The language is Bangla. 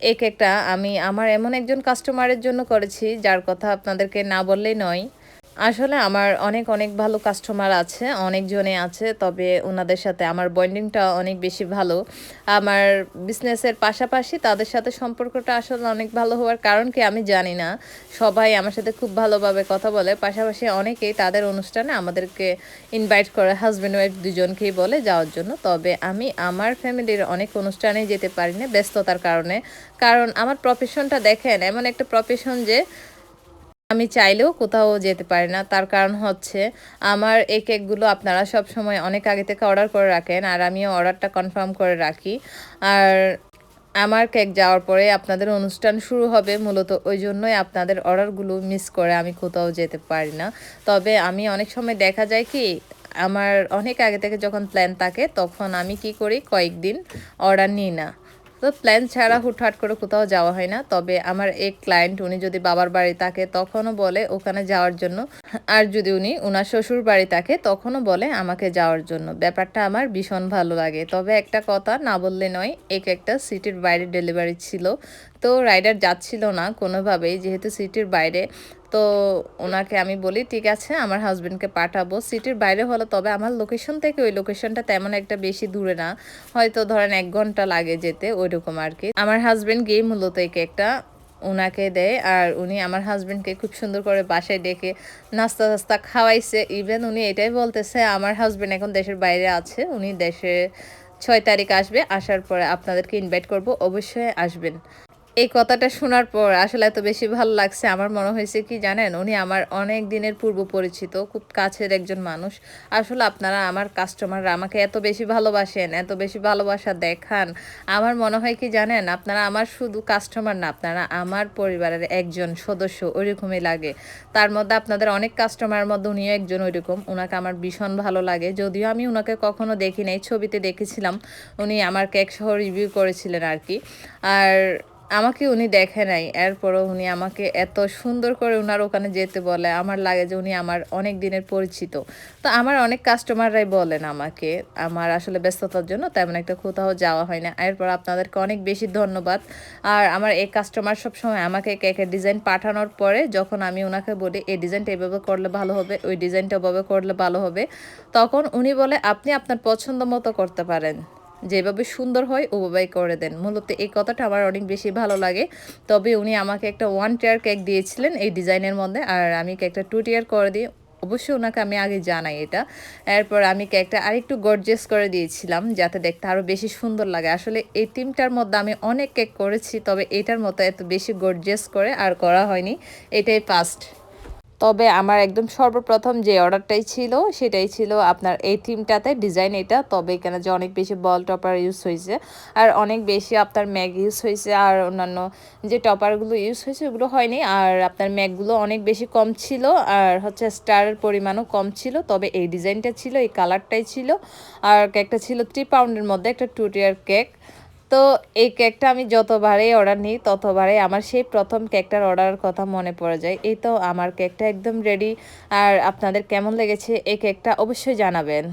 এই একটা আমি আমার এমন একজন কাস্টমারের জন্য করেছি, যার কথা আপনাদেরকে না বললেই নয়। আসলে আমার অনেক অনেক ভালো কাস্টমার আছে, অনেকজনে আছে, তবে ওনাদের সাথে আমার বন্ডিংটা অনেক বেশি ভালো। আমার বিজনেসের পাশাপাশি তাদের সাথে সম্পর্কটা আসলে অনেক ভালো হওয়ার কারণ কি আমি জানি না। সবাই আমার সাথে খুব ভালোভাবে কথা বলে, পাশাপাশি অনেকেই তাদের অনুষ্ঠানে আমাদেরকে ইনভাইট করে হাজব্যান্ড ওয়াইফ দুজনকেই বলে যাওয়ার জন্য। তবে আমি আমার ফ্যামিলির অনেক অনুষ্ঠানে যেতে পারি না ব্যস্ততার কারণে। কারণ আমার প্রফেশনটা দেখেন, এমন একটা প্রফেশন যে আমি চাইলেও কোথাও যেতে পারি না। তার কারণ হচ্ছে, আমার এই কেকগুলো আপনারা সব সময় অনেক আগে থেকে অর্ডার করে রাখেন আর আমিও অর্ডারটা কনফার্ম করে রাখি। আর আমার কেক যাওয়ার পরে আপনাদের অনুষ্ঠান শুরু হবে মূলত ওই জন্যই আপনাদের অর্ডারগুলো মিস করে আমি কোথাও যেতে পারি না। তবে আমি অনেক সময় দেখা যায় কি, আমার অনেক আগে থেকে যখন প্ল্যান থাকে, তখন আমি কি করি, কয়েকদিন অর্ডার নিই না। তো প্ল্যান ছাড়া হুটহাট করে কোথাও যাওয়া হয় না। তবে আমার এক ক্লায়েন্ট উনি যদি বাবার বাড়ি থাকে তখনও বলে ওখানে যাওয়ার জন্য। আর যদি উনি ওনার শ্বশুর বাড়ি থাকে তখনও বলে আমাকে যাওয়ার জন্য। ব্যাপারটা আমার ভীষণ ভালো লাগে। তবে একটা কথা না বললে নয়, এক একটা সিটির বাইরে ডেলিভারি ছিল। তো রাইডার যাচ্ছিল না কোনোভাবেই, যেহেতু সিটির বাইরে। তো ওনাকে আমি বলি, ঠিক আছে, আমার হাজব্যান্ডকে পাঠাবো। সিটির বাইরে হলো, তবে আমার লোকেশন থেকে ওই লোকেশনটা তেমন একটা বেশি দূরে না। হয়তো ধরেন এক ঘণ্টা লাগে যেতে, ওইরকম আর কি। আমার হাজব্যান্ড গিয়ে মূলত এই কেকটা ওনাকে দেয়, আর উনি আমার হাজব্যান্ডকে খুব সুন্দর করে বাসায় ডেকে নাস্তা টাস্তা খাওয়াইছে। ইভেন উনি এটাই বলতেছে, আমার হাজব্যান্ড এখন দেশের বাইরে আছে, উনি দেশে ছয় তারিখ আসবে, আসার পরে আপনাদেরকে ইনভাইট করব, অবশ্যই আসবেন। এই কথাটা শোনার পর আসলে এত বেশি ভালো লাগছে। আমার মনে হয়েছে কি জানেন? উনি আমার অনেক দিনের পূর্ব পরিচিত, খুব কাছের একজন মানুষ। আসলে আপনারা আমার কাস্টমাররা আমাকে এত বেশি ভালোবাসেন, এত বেশি ভালোবাসা দেখান। আমার মনে হয় কি জানেন? আপনারা আমার শুধু কাস্টমার না, আপনারা আমার পরিবারের একজন সদস্য, ওইরকমই লাগে। তার মধ্যে আপনাদের অনেক কাস্টমারের মধ্যে উনিও একজন ওইরকম। ওনাকে আমার ভীষণ ভালো লাগে। যদিও আমি ওনাকে কখনো দেখি নাই, ছবিতে দেখেছিলাম। উনি আমার কেক সহ রিভিউ করেছিলেন আর কি আর আমাকে উনি দেখে নাই। এরপরও উনি আমাকে এত সুন্দর করে ওনার ওখানে যেতে বলে, আমার লাগে যে উনি আমার অনেক দিনের পরিচিত। তো আমার অনেক কাস্টমাররাই বলেন আমাকে, আমার আসলে ব্যস্ততার জন্য তেমন একটা কোথাও যাওয়া হয় না। এরপর আপনাদেরকে অনেক বেশি ধন্যবাদ। আর আমার এই কাস্টমার সবসময় আমাকে কেকের ডিজাইন পাঠানোর পরে যখন আমি ওনাকে বলি, এই ডিজাইনটা এভাবে করলে ভালো হবে, ওই ডিজাইনটা ওভাবে করলে ভালো হবে, তখন উনি বলে, আপনি আপনার পছন্দ মতো করতে পারেন। যেভাবে সুন্দর হয়, ওভাবেই করে দেন। মূলত এই কথাটা আমার অনেক বেশি ভালো লাগে। তবে উনি আমাকে একটা ওয়ান টিয়ার কেক দিয়েছিলেন এই ডিজাইনের মধ্যে, আর আমি কেকটা টু টিয়ার করে দিই। অবশ্যই ওনাকে আমি আগে জানাই এটা। এরপর আমি কেকটা আরেকটু গর্জেস করে দিয়েছিলাম, যাতে দেখতে আরও বেশি সুন্দর লাগে। আসলে এই টিমটার মধ্যে আমি অনেক কেক করেছি, তবে এটার মতো এত বেশি গর্জেস করে আর করা হয়নি। এটাই ফার্স্ট তবে আমার একদম সর্বপ্রথম যে অর্ডারটাই ছিল, সেটাই ছিল আপনার এই থিমটাতে ডিজাইন এটা। তবে এখানে যে অনেক বেশি বল টপার ইউজ হয়েছে, আর অনেক বেশি আপনার ম্যাগ ইউজ হয়েছে, আর অন্যান্য যে টপারগুলো ইউজ হয়েছে, ওগুলো হয়নি। আর আপনার ম্যাগগুলো অনেক বেশি কম ছিল, আর হচ্ছে স্টারের পরিমাণও কম ছিল। তবে এই ডিজাইনটা ছিল, এই কালারটাই ছিল। আর কেকটা ছিল থ্রি পাউন্ডের মধ্যে, একটা টু টিয়ার কেক। তো এই কেকটা আমি যতবারেই অর্ডার নিই, ততবারই আমার সেই প্রথম কেকটার অর্ডারের কথা মনে পড়ে যায়। এই তো আমার কেকটা একদম রেডি আর আপনাদের কেমন লেগেছে এই কেকটা অবশ্যই জানাবেন।